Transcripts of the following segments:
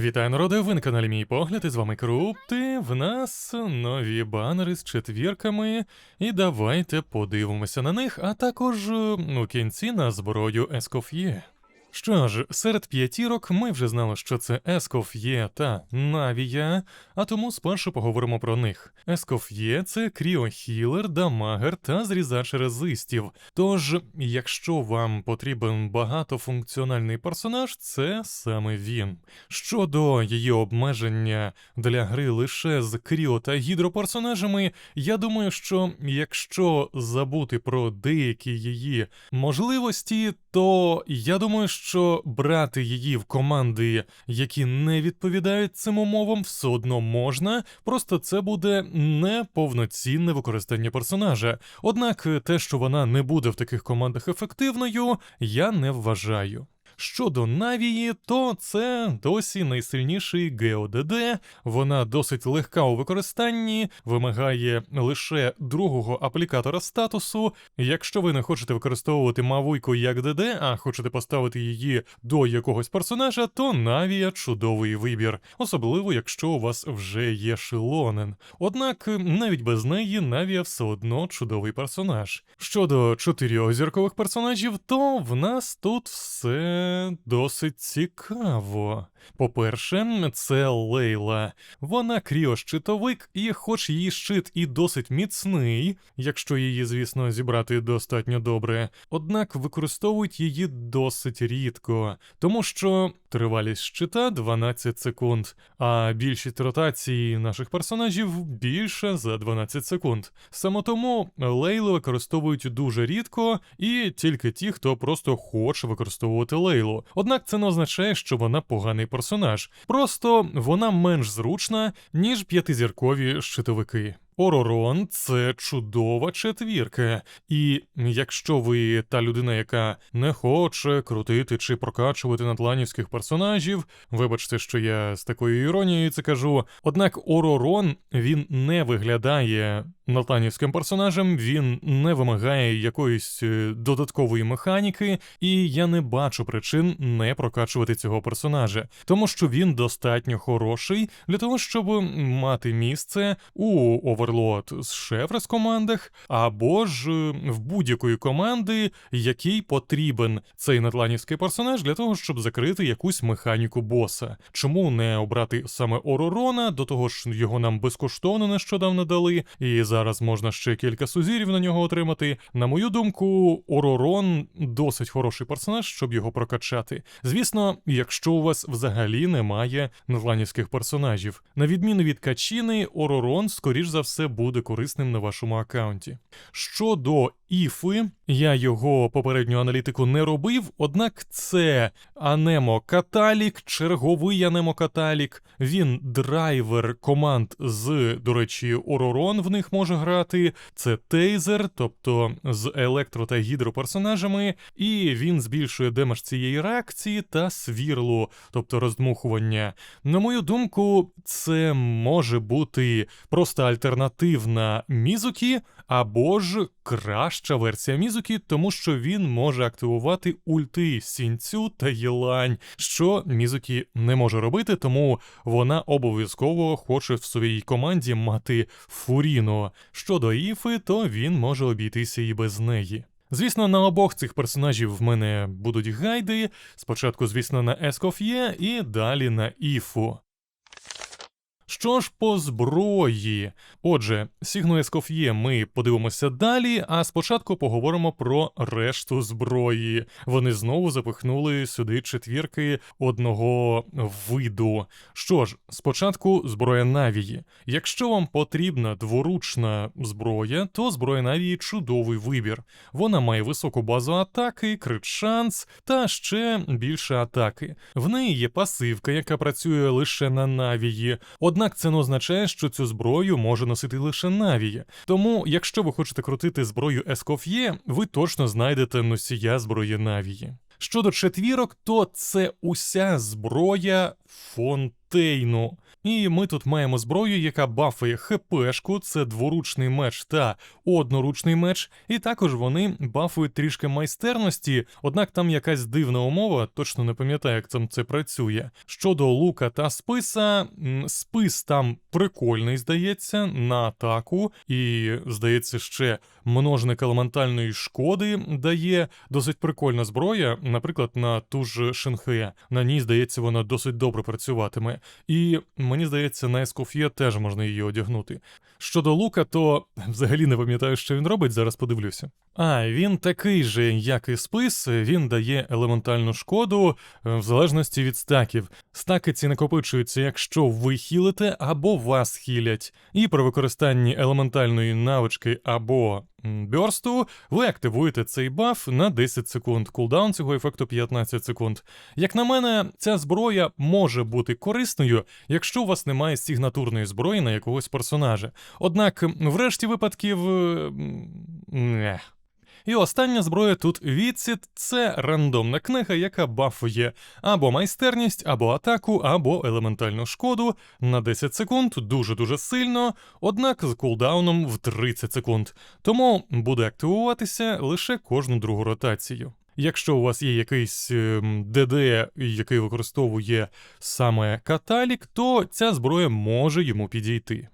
Вітаю народи, ви на каналі Мій Погляд, і з вами Крупти. В нас нові банери з четвірками, і давайте подивимося на них, а також е, у кінці на зброю Ескоф'є. Що ж, серед п'ятірок ми вже знали, що це Ескоф'є та Навія, а тому спершу поговоримо про них. Ескоф'є це кріохілер, дамагер та зрізач резистів. Тож, якщо вам потрібен багатофункціональний персонаж, це саме він. Щодо її обмеження для гри лише з кріо та гідроперсонажами, я думаю, що якщо забути про деякі її можливості, то я думаю, що брати її в команди, які не відповідають цим умовам, все одно можна, просто це буде неповноцінне використання персонажа. Однак те, що вона не буде в таких командах ефективною, я не вважаю. Щодо Навії, то це досі найсильніший ГеоДД, вона досить легка у використанні, вимагає лише другого аплікатора статусу. Якщо ви не хочете використовувати Мавуйку як ДД, а хочете поставити її до якогось персонажа, то Навія чудовий вибір, особливо якщо у вас вже є Шилонен. Однак навіть без неї Навія все одно чудовий персонаж. Щодо чотирьох зіркових персонажів, то в нас тут все досить цікаво. По-перше, це Лейла. Вона кріощитовик, і хоч її щит і досить міцний, якщо її, звісно, зібрати достатньо добре, однак використовують її досить рідко, тому що тривалість щита 12 секунд, а більшість ротації наших персонажів більше за 12 секунд. Саме тому Лейлу використовують дуже рідко, і тільки ті, хто просто хоче використовувати Лейлу. Однак це не означає, що вона поганий персонаж, просто вона менш зручна, ніж п'ятизіркові щитовики. Оророн це чудова четвірка, і якщо ви та людина, яка не хоче крутити чи прокачувати натланівських персонажів, вибачте, що я з такою іронією це кажу. Однак Оророн він не виглядає натланівським персонажем, він не вимагає якоїсь е, додаткової механіки, і я не бачу причин не прокачувати цього персонажа, тому що він достатньо хороший для того, щоб мати місце у оверлот з шефрес командах, або ж е, в будь-якої команди, якій потрібен цей натланівський персонаж для того, щоб закрити якусь механіку боса. Чому не обрати саме Оророна, до того ж його нам безкоштовно нещодавно дали, і зараз можна ще кілька сузірів на нього отримати. На мою думку, Оророн досить хороший персонаж, щоб його прокачати. Звісно, якщо у вас взагалі немає нетланівських персонажів. На відміну від Качіни, Оророн, скоріш за все, буде корисним на вашому аккаунті. Щодо Іфи, я його попередню аналітику не робив, однак це Анемо Каталік, черговий Анемо Каталік. Він драйвер команд з, до речі, Оророн в них може грати. Це Тейзер, тобто з електро та гідроперсонажами, і він збільшує демедж цієї реакції та свірлу, тобто роздмухування. На мою думку, це може бути просто альтернативна Мізукі, або ж краща версія Мізукі, тому що він може активувати ульти Сінцю та Єлань, що Мізукі не може робити, тому вона обов'язково хоче в своїй команді мати Фуріно. Щодо Іфи, то він може обійтися і без неї. Звісно, на обох цих персонажів в мене будуть гайди. Спочатку, звісно, на Ескоф'є і далі на Іфу. Що ж по зброї? Отже, Сігну Ескоф'є ми подивимося далі, а спочатку поговоримо про решту зброї. Вони знову запихнули сюди четвірки одного виду. Що ж, спочатку зброя Навії. Якщо вам потрібна дворучна зброя, то зброя Навії чудовий вибір. Вона має високу базу атаки, крит шанс та ще більше атаки. В неї є пасивка, яка працює лише на Навії. Однак це не означає, що цю зброю може носити лише Навія. Тому, якщо ви хочете крутити зброю Ескоф'є, ви точно знайдете носія зброї Навії. Щодо четвірок, то це уся зброя фонтейну. І ми тут маємо зброю, яка бафає ХПшку, це дворучний меч та одноручний меч, і також вони бафують трішки майстерності, однак там якась дивна умова, точно не пам'ятаю, як там це працює. Щодо лука та списа, спис там прикольний, здається, на атаку, і здається, ще множник елементальної шкоди дає досить прикольна зброя, наприклад, на ту ж Шенхе. На ній, здається, вона досить добре працюватиме. І мені здається, на Ескоф'є теж можна її одягнути. Щодо лука, то взагалі не пам'ятаю, що він робить, зараз подивлюся. А, він такий же, як і спис, він дає елементальну шкоду е, в залежності від стаків. Стаки ці накопичуються, якщо ви хілите або вас хілять. І при використанні елементальної навички або бьорсту ви активуєте цей баф на 10 секунд. Кулдаун цього ефекту 15 секунд. Як на мене, ця зброя може бути корисною, якщо у вас немає сигнатурної зброї на якогось персонажа. Однак, в решті випадків. е, не. І остання зброя тут відсід це рандомна книга, яка бафує або майстерність, або атаку, або елементальну шкоду на 10 секунд дуже-дуже сильно, однак з кулдауном в 30 секунд. Тому буде активуватися лише кожну другу ротацію. Якщо у вас є якийсь ем, ДД, який використовує саме каталік, то ця зброя може йому підійти.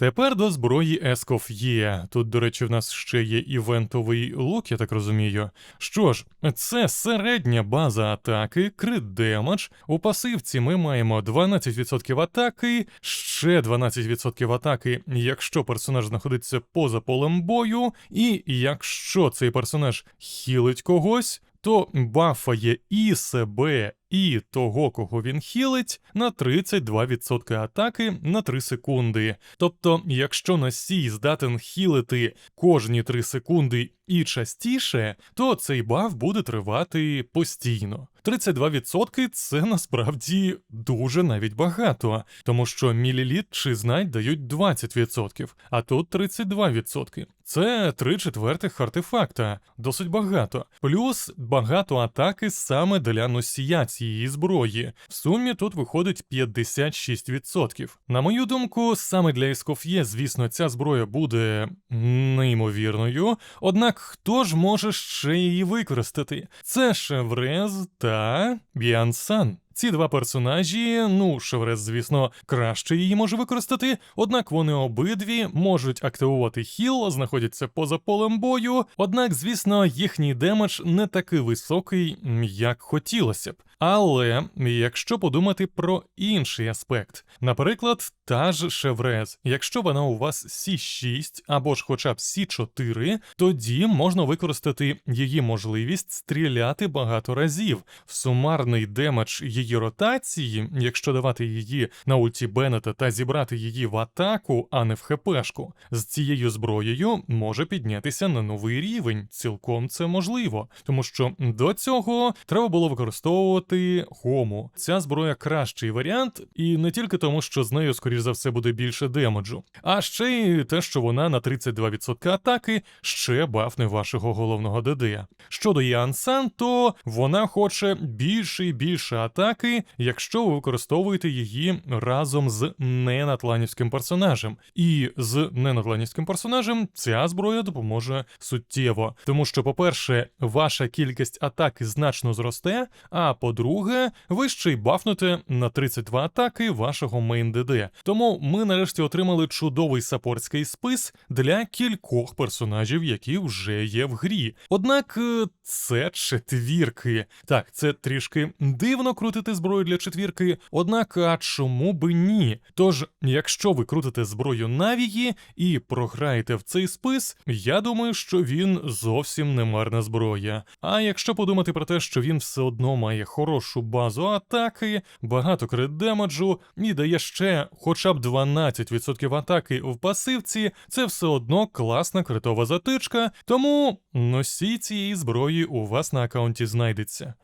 Тепер до зброї Есков є. Тут, до речі, в нас ще є івентовий лук, я так розумію. Що ж, це середня база атаки, крит демедж. У пасивці ми маємо 12% атаки, ще 12% атаки, якщо персонаж знаходиться поза полем бою, і якщо цей персонаж хілить когось. То бафає і себе, і того, кого він хілить, на 32% атаки на 3 секунди. Тобто, якщо носій здатен хілити кожні 3 секунди і частіше, то цей баф буде тривати постійно. 32% це насправді дуже навіть багато, тому що міліліт чи знать дають 20%, а тут 32%. Це 3 четвертих артефакта, досить багато. Плюс багато атаки саме для носія цієї зброї. В сумі тут виходить 56%. На мою думку, саме для Ескоф'є, звісно, ця зброя буде неймовірною. Однак хто ж може ще її використати? Це Шеврез та Біансан. Ці два персонажі, ну, Шеврез, звісно, краще її може використати, однак вони обидві можуть активувати хіл, знаходяться поза полем бою. Однак, звісно, їхній демедж не такий високий, як хотілося б. Але якщо подумати про інший аспект, наприклад, та ж Шеврез, якщо вона у вас Сі6 або ж хоча б Сі4, тоді можна використати її можливість стріляти багато разів. В сумарний демедж її ротації, якщо давати її на ульті Беннета та зібрати її в атаку, а не в ХПшку, з цією зброєю може піднятися на новий рівень. Цілком це можливо, тому що до цього треба було використовувати Хому. Ця зброя кращий варіант, і не тільки тому, що з нею, скоріш за все, буде більше демеджу, а ще й те, що вона на 32% атаки ще бафне вашого головного ДД. Щодо Янсан, то вона хоче більше і більше атаки, якщо ви використовуєте її разом з ненатланівським персонажем. І з ненатланівським персонажем ця зброя допоможе суттєво, тому що, по-перше, ваша кількість атаки значно зросте, а по-друге, ви ще й бафнете на 32 атаки вашого мейн ДД. Тому ми нарешті отримали чудовий саппортський спис для кількох персонажів, які вже є в грі. Однак е, це четвірки. Так, це трішки дивно крутити зброю для четвірки, однак а чому би ні? Тож, якщо ви крутите зброю Навії і програєте в цей спис, я думаю, що він зовсім не марна зброя. А якщо подумати про те, що він все одно має хорошу базу атаки, багато крит демеджу і дає ще хоча б 12% атаки в пасивці, це все одно класна критова затичка, тому носій цієї зброї у вас на аккаунті знайдеться.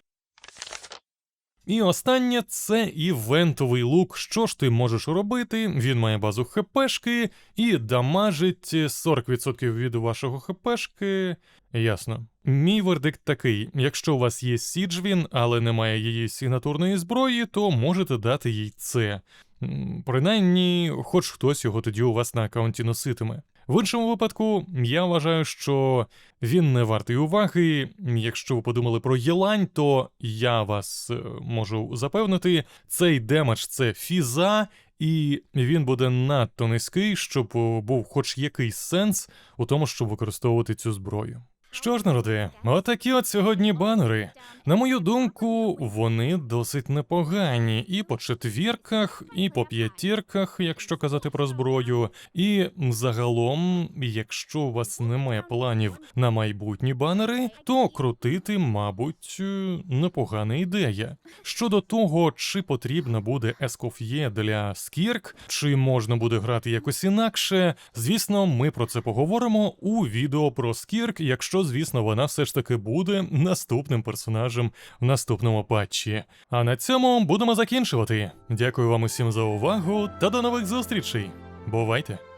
І останнє це івентовий лук. Що ж ти можеш робити? Він має базу ХПшки і дамажить 40% від вашого ХПшки. Ясно. Мій вердикт такий: якщо у вас є Сіджвін, але немає її сигнатурної зброї, то можете дати їй це. Принаймні, хоч хтось його тоді у вас на аккаунті носитиме. В іншому випадку, я вважаю, що він не вартий уваги. Якщо ви подумали про Єлань, то я вас е, можу запевнити, цей демедж це фіза, і він буде надто низький, щоб е, був хоч якийсь сенс у тому, щоб використовувати цю зброю. Що ж, народи, отакі от сьогодні банери. На мою думку, вони досить непогані і по четвірках, і по п'ятірках, якщо казати про зброю. І загалом, якщо у вас немає планів на майбутні банери, то крутити, мабуть, е, непогана ідея. Щодо того, чи потрібно буде ескоф'є для скірк, чи можна буде грати якось інакше, звісно, ми про це поговоримо у відео про скірк, якщо, звісно, вона все ж таки буде наступним персонажем в наступному патчі. А на цьому будемо закінчувати. Дякую вам усім за увагу та до нових зустрічей. Бувайте!